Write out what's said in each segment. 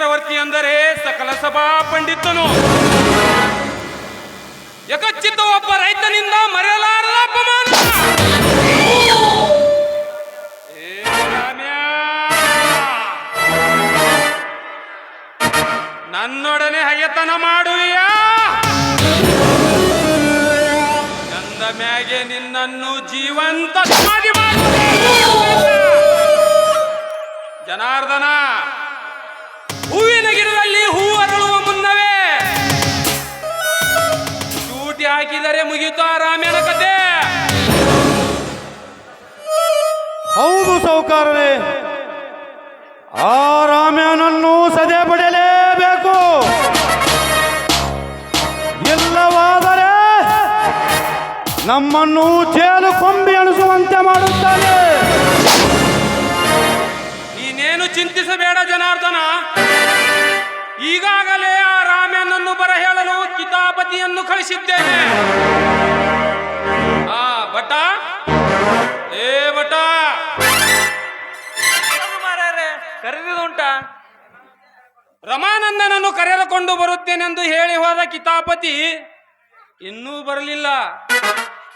ಚಕ್ರವರ್ತಿ ಅಂದರೆ ಸಕಲ ಸಭಾ ಪಂಡಿತನು ಯಕಚ್ಚಿತ ಒಬ್ಬ ರೈತನಿಂದ ಮರೆಯಲಾರದ ಅಪಮಾನ! ನನ್ನೊಡನೆ ಹಗೆತನ ಮಾಡುವಿಯಾ ಚಂದ ಮ್ಯಾಗೆ ನಿನ್ನನ್ನು ಜೀವಂತ. ಜನಾರ್ದನ ಸೌಕಾರರೇ ಆ ರಾಮ್ಯನನ್ನು ಸದೆ ಪಡೆಯಲೇಬೇಕು. ಇಲ್ಲವಾದರೆ ನಮ್ಮನ್ನು ಜೇಲು ಕೊಂಬಿ ಅಣಿಸುವಂತೆ ಮಾಡುತ್ತಾನೆ. ನೀನೇನು ಚಿಂತಿಸಬೇಡ ಜನಾರ್ದನ. ಈಗಾಗಲೇ ಆ ರಾಮ್ಯನನ್ನು ಬರ ಹೇಳಲು ಕಿತಾಪತಿಯನ್ನು ಕಳಿಸಿದ್ದೇನೆ. ಆ ಬಟ ಏ ಬಟ ಕರೆದಿದುಂಟ ರಮಾನಂದನನ್ನು ಕರೆದುಕೊಂಡು ಬರುತ್ತೇನೆಂದು ಹೇಳಿ ಹೋದ ಕಿತಾಪತಿ ಇನ್ನೂ ಬರಲಿಲ್ಲ.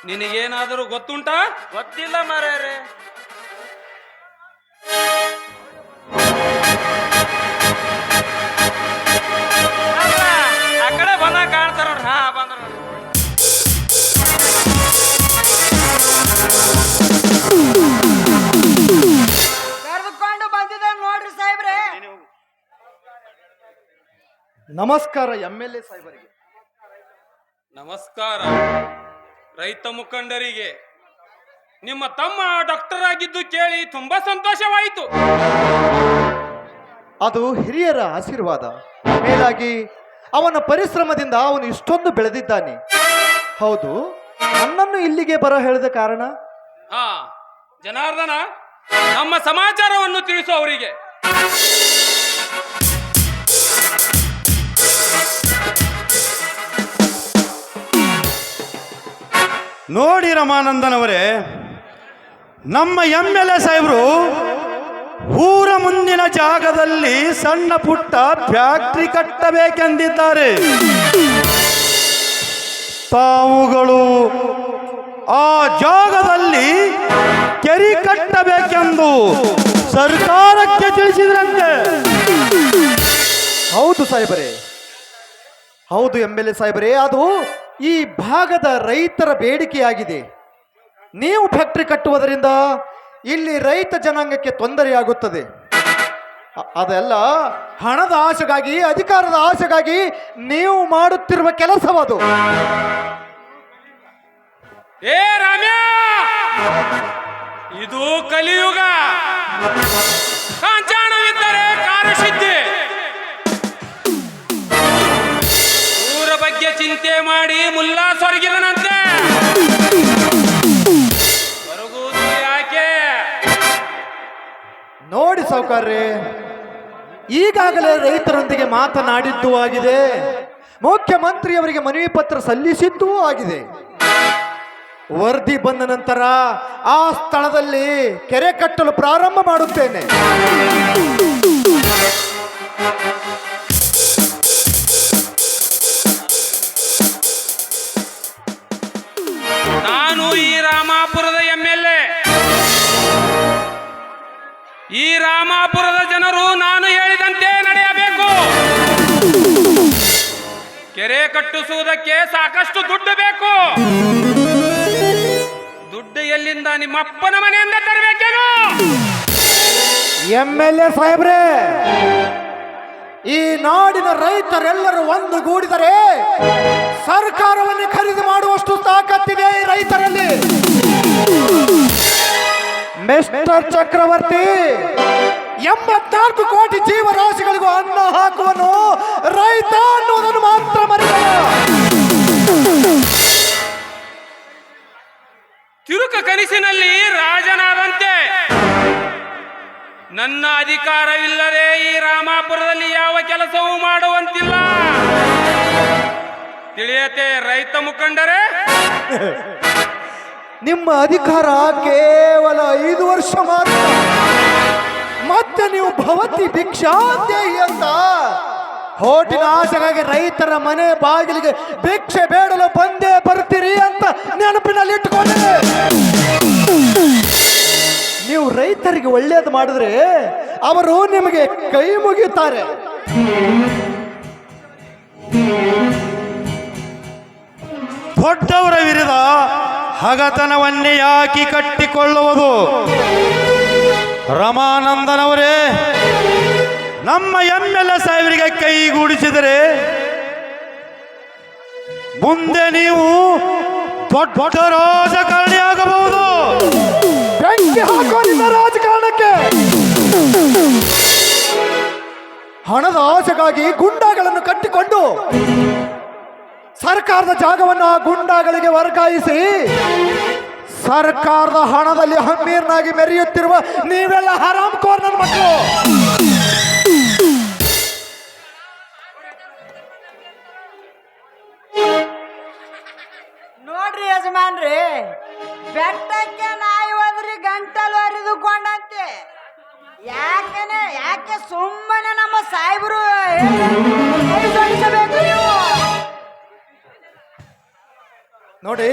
ನಿನಗೇನಾದರೂ ಗೊತ್ತುಂಟಾ? ಗೊತ್ತಿಲ್ಲ ಮಾರ್ಯಾರೆ ಹಾ, ಬಂದ್ರ ನಮಸ್ಕಾರ ಎಂ ಎಲ್ ಎ ಸಾಹೇಬರಿಗೆ. ನಮಸ್ಕಾರ. ರೈತ ಮುಖಂಡರಿಗೆ. ನಿಮ್ಮ ತಮ್ಮ ಡಾಕ್ಟರ್ ಆಗಿದ್ದು ಕೇಳಿ ತುಂಬಾ ಸಂತೋಷವಾಯಿತು. ಅದು ಹಿರಿಯರ ಆಶೀರ್ವಾದ. ಮೇಲಾಗಿ ಅವನ ಪರಿಶ್ರಮದಿಂದ ಅವನು ಇಷ್ಟೊಂದು ಬೆಳೆದಿದ್ದಾನೆ. ಹೌದು ನನ್ನನ್ನು ಇಲ್ಲಿಗೆ ಬರ ಹೇಳಿದ ಕಾರಣ? ಹಾ ಜನಾರ್ದನ ನಮ್ಮ ಸಮಾಚಾರವನ್ನು ತಿಳಿಸು ಅವರಿಗೆ. ನೋಡಿ ರಮಾನಂದನವರೇ, ನಮ್ಮ ಎಂ ಎಲ್ ಎ ಸಾಹೇಬರು ಊರ ಮುಂದಿನ ಜಾಗದಲ್ಲಿ ಸಣ್ಣ ಪುಟ್ಟ ಫ್ಯಾಕ್ಟ್ರಿ ಕಟ್ಟಬೇಕೆಂದಿದ್ದಾರೆ. ತಾವುಗಳು ಆ ಜಾಗದಲ್ಲಿ ಕೆರಿ ಕಟ್ಟಬೇಕೆಂದು ಸರ್ಕಾರಕ್ಕೆ ತಿಳಿಸಿದ್ರಂತೆ. ಹೌದು ಸಾಹೇಬರೇ. ಹೌದು ಎಂ ಎಲ್ ಎ ಸಾಹೇಬರೇ, ಅದು ಈ ಭಾಗದ ರೈತರ ಬೇಡಿಕೆಯಾಗಿದೆ. ನೀವು ಫ್ಯಾಕ್ಟ್ರಿ ಕಟ್ಟುವುದರಿಂದ ಇಲ್ಲಿ ರೈತ ಜನಾಂಗಕ್ಕೆ ತೊಂದರೆಯಾಗುತ್ತದೆ. ಅದೆಲ್ಲ ಹಣದ ಆಸೆಗಾಗಿ, ಅಧಿಕಾರದ ಆಸೆಗಾಗಿ ನೀವು ಮಾಡುತ್ತಿರುವ ಕೆಲಸವದು. ಏ ರಾಮ್ಯ! ಇದು ಕಲಿಯುಗ. ಕಾಂಚಾಣವಿದ್ದರೆ ಮುಲ್ಲಾ ನೋಡಿ ಸೌಕರ್ಯ ಈಗಾಗಲೇ ರೈತರೊಂದಿಗೆ ಮಾತನಾಡಿದ್ದೂ ಆಗಿದೆ. ಮುಖ್ಯಮಂತ್ರಿಯವರಿಗೆ ಮನವಿ ಪತ್ರ ಸಲ್ಲಿಸಿದ್ದೂ ಆಗಿದೆ. ವರದಿ ಬಂದ ನಂತರ ಆ ಸ್ಥಳದಲ್ಲಿ ಕೆರೆ ಕಟ್ಟಲು ಪ್ರಾರಂಭ ಮಾಡುತ್ತೇನೆ. ರಾಮಾಪುರದ ಎಂ ಎಲ್ ಎ ಈ ರಾಮಾಪುರದ ಜನರು ನಾನು ಹೇಳಿದಂತೆ ನಡೆಯಬೇಕು. ಕೆರೆ ಕಟ್ಟಿಸುವುದಕ್ಕೆ ಸಾಕಷ್ಟು ದುಡ್ಡು ಬೇಕು. ದುಡ್ಡು ಎಲ್ಲಿಂದ ನಿಮ್ಮಪ್ಪನ ಮನೆಯಿಂದ ತರಬೇಕೇನು? ಎಂ ಎಲ್ ಎ ಸಾಹೇಬ್ರೆ ಈ ನಾಡಿನ ರೈತರೆಲ್ಲರೂ ಒಂದುಗೂಡಿದರೆ ಸರ್ಕಾರವನ್ನು ಖರೀದಿ ಮಾಡುವಷ್ಟು ತಾಕತ್ತಿದೆ ಈ ರೈತರಲ್ಲಿ. ಮಿಸ್ಟರ್ ಚಕ್ರವರ್ತಿ, ಎಂಬತ್ನಾಲ್ಕು ಕೋಟಿ ಜೀವರಾಶಿಗಳಿಗೂ ಅನ್ನ ಹಾಕುವನು ರೈತ ಅನ್ನುವುದನ್ನು ಮಾತ್ರ ಮರೆಯ ತಿರುಕ ಕನಸಿನಲ್ಲಿ ರಾಜನಾದಂತೆ ನನ್ನ ಅಧಿಕಾರವಿಲ್ಲದೆ ಈ ರಾಮಾಪುರದಲ್ಲಿ ಯಾವ ಕೆಲಸವೂ ಮಾಡುವಂತಿಲ್ಲ. ತಿಳಿಯತೆ ರೈತ ಮುಖಂಡರೇ? ನಿಮ್ಮ ಅಧಿಕಾರ ಕೇವಲ ಐದು ವರ್ಷ ಮಾತ್ರ. ಮತ್ತೆ ನೀವು ಭವತಿ ಭಿಕ್ಷಾಂತೇಹಿ ಅಂತ. ಹೋಟಿನ ಆಸೆಗಾಗಿ ರೈತರ ಮನೆ ಬಾಗಿಲಿಗೆ ಭಿಕ್ಷೆ ಬೇಡಲು ಬಂದೇ ಬರ್ತೀರಿ ಅಂತ ನೆನಪಿನಲ್ಲಿ ಇಟ್ಟುಕೊಳ್ಳಿ ನೀವು ರೈತರಿಗೆ ಒಳ್ಳೇದು ಮಾಡಿದ್ರೆ ಅವರು ನಿಮಗೆ ಕೈ ಮುಗಿಯುತ್ತಾರೆ. ದೊಡ್ಡವರ ವಿರುದ್ಧ ಹಗತನವನ್ನೇ ಯಾಕೆ ಕಟ್ಟಿಕೊಳ್ಳುವುದು. ರಮಾನಂದನವರೇ, ನಮ್ಮ ಎಂ ಎಲ್ ಎ ಸಾಹೇಬರಿಗೆ ಕೈಗೂಡಿಸಿದರೆ ಮುಂದೆ ನೀವು ದೊಡ್ಡ ರಾಜಕಾರಣಿ ಆಗಬಹುದು. ಬೆಂಕಿ ಹಾಕೋರಿಲ್ಲ ರಾಜಕಾರಣಕ್ಕೆ. ಹಣದ ಆಸೆಗಾಗಿ ಗುಂಡಾಗಳನ್ನು ಕಟ್ಟಿಕೊಂಡು ಸರ್ಕಾರದ ಜಾಗವನ್ನು ಆ ಗುಂಡಾಗಳಿಗೆ ವರ್ಗಾಯಿಸಿ ಸರ್ಕಾರದ ಹಣದಲ್ಲಿ ಹಮ್ಮೀರ್ನಾಗಿ ಮೆರೆಯುತ್ತಿರುವ ನೀವೆಲ್ಲ ಹರಾಮ್ ಕೋರ್ ನನ್ನ ಮಕ್ಕಳು. ನೋಡ್ರಿ ಯಜಮಾನ್ರಿ ಬೆಟ್ಟಕ್ಕೆ ನಾಯಿ ಹೋದ್ರಿ ಯಾಕನೆ, ಯಾಕೆ ಸುಮ್ಮನೆ ನಮ್ಮ ಸಾಹೇಬರು ನೋಡಿ,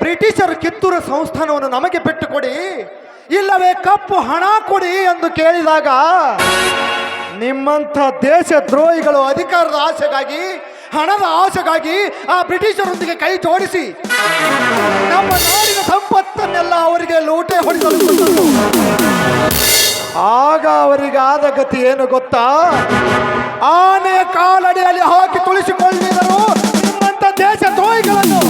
ಬ್ರಿಟಿಷರು ಕಿತ್ತೂರು ಸಂಸ್ಥಾನವನ್ನು ನಮಗೆ ಬಿಟ್ಟು ಕೊಡಿ ಇಲ್ಲವೇ ಕಪ್ಪು ಹಣ ಕೊಡಿ ಎಂದು ಕೇಳಿದಾಗ ನಿಮ್ಮಂಥ ದೇಶ ದ್ರೋಹಿಗಳು ಅಧಿಕಾರದ ಆಸೆಗಾಗಿ ಹಣದ ಆಸೆಗಾಗಿ ಆ ಬ್ರಿಟಿಷರೊಂದಿಗೆ ಕೈ ಜೋಡಿಸಿ ನಮ್ಮ ನಾಡಿನ ಸಂಪತ್ತನ್ನೆಲ್ಲ ಅವರಿಗೆ ಲೂಟೆ ಹೊಡೆಸಲು ಆಗ ಅವರಿಗೆ ಆದ ಗತಿ ಏನು ಗೊತ್ತಾ? ಆನೆ ಕಾಲಡಿಯಲ್ಲಿ ಹಾಕಿ ತುಳಿಸಿಕೊಳ್ಳಿದರು. ನಿಮ್ಮಂತ ದೇಶ ದ್ರೋಹಿಗಳನ್ನು.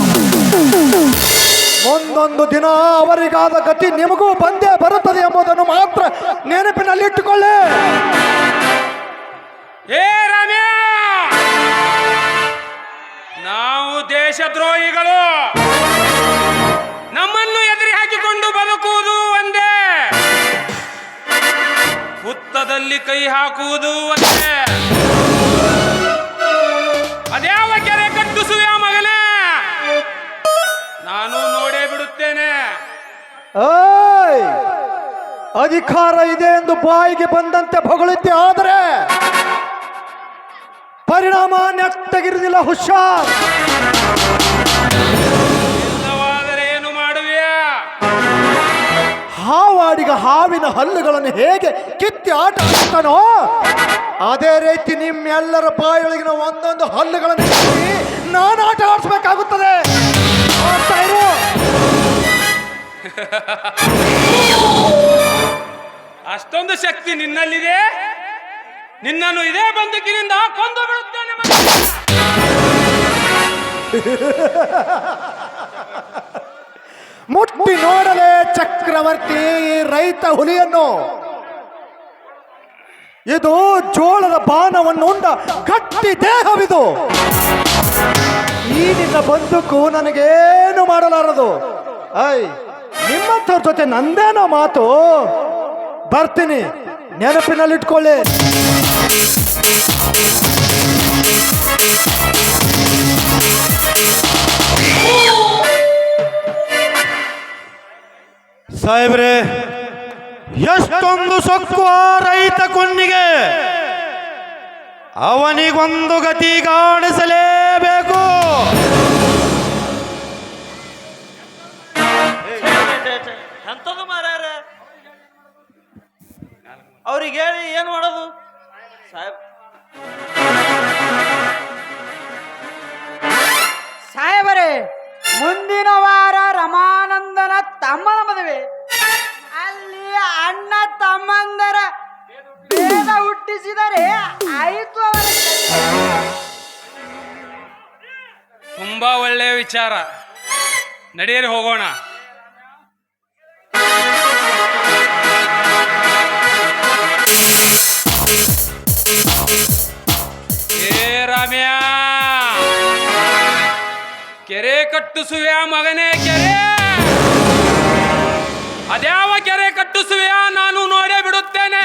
ಒಂದೊಂದು ದಿನ ಅವರಿಗಾದ ಗತಿ ನಿಮಗೂ ಬಂದೇ ಬರುತ್ತದೆ ಎಂಬುದನ್ನು ಮಾತ್ರ ನೆನಪಿನಲ್ಲಿಟ್ಟುಕೊಳ್ಳೇ. ದೇಶದ್ರೋಹಿಗಳು! ನಮ್ಮನ್ನು ಎದುರಿ ಹಾಕಿಕೊಂಡು ಬದುಕುವುದು ಒಂದೇ! ಹುತ್ತದಲ್ಲಿ ಕೈ ಹಾಕುವುದು ಒಂದೇ! ಅದ್ಯಾವ ಕೆರೆ ಕಟ್ಟಿಸುವ ಮಗನೇ? ನಾನು ನೋಡೇ ಬಿಡುತ್ತೇನೆ! ಅಧಿಕಾರ ಇದೆ ಎಂದು ಬಾಯಿಗೆ ಬಂದಂತೆ ಹೊಗಳಿದ್ದೆ ಆದರೆ ಪರಿಣಾಮ ನೆಟ್ಟಗಿರುವುದಿಲ್ಲ ಹುಷಾರ್. ಏನು ಮಾಡುವೆಯ? ಹಾವಾಡಿಗ ಹಾವಿನ ಹಲ್ಲುಗಳನ್ನು ಹೇಗೆ ಕಿತ್ತಿ ಆಟ ಆಡ್ತಾನೋ ಅದೇ ರೀತಿ ನಿಮ್ಮೆಲ್ಲರ ಬಾಯೊಳಗಿನ ಒಂದೊಂದು ಹಲ್ಲುಗಳನ್ನು ಕಿತ್ತಿ ನಾನು ಆಟ ಆಡಿಸ್ಬೇಕಾಗುತ್ತದೆ. ಅಷ್ಟೊಂದು ಶಕ್ತಿ ನಿನ್ನಲ್ಲಿದೆ? ನಿನ್ನನ್ನು ಇದೇ ಬಂದೂಕಿನಿಂದ ಕೊಂದು ಬಿಡುತ್ತೇನೆ ಮುಟ್ಟಿ ನೋಡಲೇ ಚಕ್ರವರ್ತಿ ರೈತ ಹುಲಿಯನ್ನು. ಇದು ಜೋಳದ ಬಾಣವನ್ನು ಉಂಡ ಕಟ್ಟಿ ದೇಹವಿದು. ಈ ನಿನ್ನ ಬಂದೂಕು ನನಗೇನು ಮಾಡಲಾರದು? ಐ, ನಿಮ್ಮಂಥವ್ರ ಜೊತೆ ನಂದೇನೋ ಮಾತು? ಬರ್ತೀನಿ, ನೆನಪಿನಲ್ಲಿಟ್ಕೊಳ್ಳಿ. ಸಾಹೇಬ್ರೆ ಎಷ್ಟೊಂದು ಸೊಕ್ಕು ಆ ರೈತ ಕುಣ್ಣಿಗೆ. ಅವನಿಗೊಂದು ಗತಿ ಕಾಣಿಸಲೇಬೇಕು. ಅವ್ರಿಗೆ ಹೇಳಿ ಏನು ಮಾಡೋದು? ಸಾಹೇಬ್. ಸಾಹೇಬರೇ ಮುಂದಿನ ವಾರ ರಮಾನಂದನ ತಮ್ಮನ ಮದುವೆ. ಅಲ್ಲಿ ಅಣ್ಣ ತಮ್ಮಂದರ ಭೇದ ಹುಟ್ಟಿಸಿದರೆ ಆಯಿತು ಅವರ. ತುಂಬಾ ಒಳ್ಳೆಯ ವಿಚಾರ. ನಡೆಯಲಿ ಹೋಗೋಣ. ಕಟ್ಟಿಸುವೆಯ ಮಗನೇ ಕೆರೆ? ಅದ್ಯಾವ ಕೆರೆ ಕಟ್ಟಿಸುವೆಯ ನಾನು ನೋಡೇ ಬಿಡುತ್ತೇನೆ.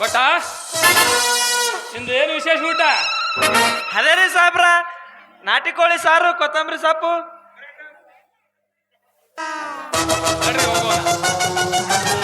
ಬಟ ಇಂದು ಏನು ವಿಶೇಷ ಊಟ? ಅದೇ ರೀ ಸಾಬ್ರ ನಾಟಿ ಕೋಳಿ ಸಾರು ಕೊತ್ತಂಬರಿ ಸೊಪ್ಪು.